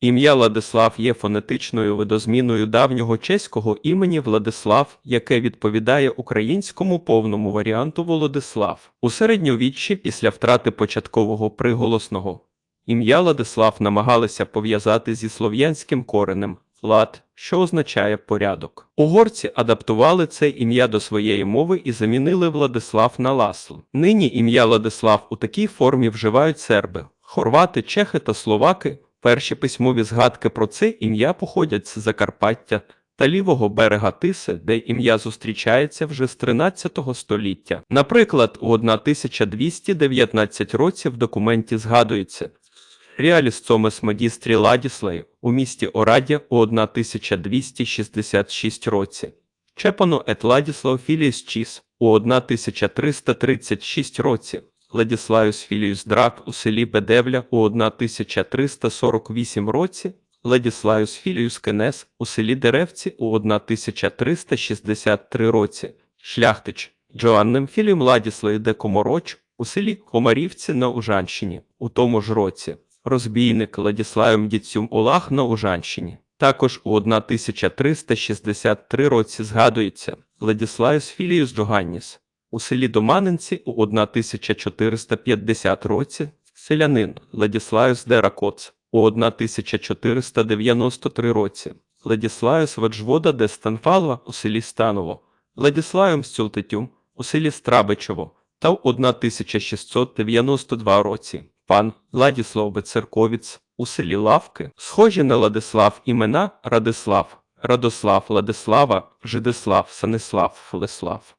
Ім'я Владислав є фонетичною видозміною давнього чеського імені Владислав, яке відповідає українському повному варіанту Володислав. У середньовіччі після втрати початкового приголосного ім'я Владислав намагалися пов'язати зі слов'янським коренем лад, що означає порядок. Угорці адаптували це ім'я до своєї мови і замінили Владислав на Ласл. Нині ім'я Владислав у такій формі вживають серби, хорвати, чехи та словаки. Перші письмові згадки про це ім'я походять з Закарпаття та лівого берега Тиси, де ім'я зустрічається вже з 13 століття. Наприклад, у 1219 році в документі згадується Реаліс Цомес Магістрі Ладіслей у місті Орадя у 1266 році. Чепано ет Ладіслав Філіс Чіс у 1336 році. Ладіславіус Філіус Драк у селі Бедевля у 1348 році, Ладіславіус Філіус Кенес у селі Деревці у 1363 році, Шляхтич Джоаннем Філіум Ладіслав де Комороч у селі Комарівці на Ужанщині у тому ж році, розбійник Ладіславом Діцюм Олах на Ужанщині. Також у 1363 році згадується Владіславіус Філіус Джоганніс. У селі Доманинці у 1450 році селянин Владіславіус Деракоц у 1493 році Владіславіус Веджвода де Станфалва у селі Станово, Владіславіум Стюлтетюм у селі Страбичево та в 1692 році пан Владіслав Бецерковіц у селі Лавки, схожі на Владислав імена Радислав, Радослав Владислава, Жидислав, Санислав, Флеслав.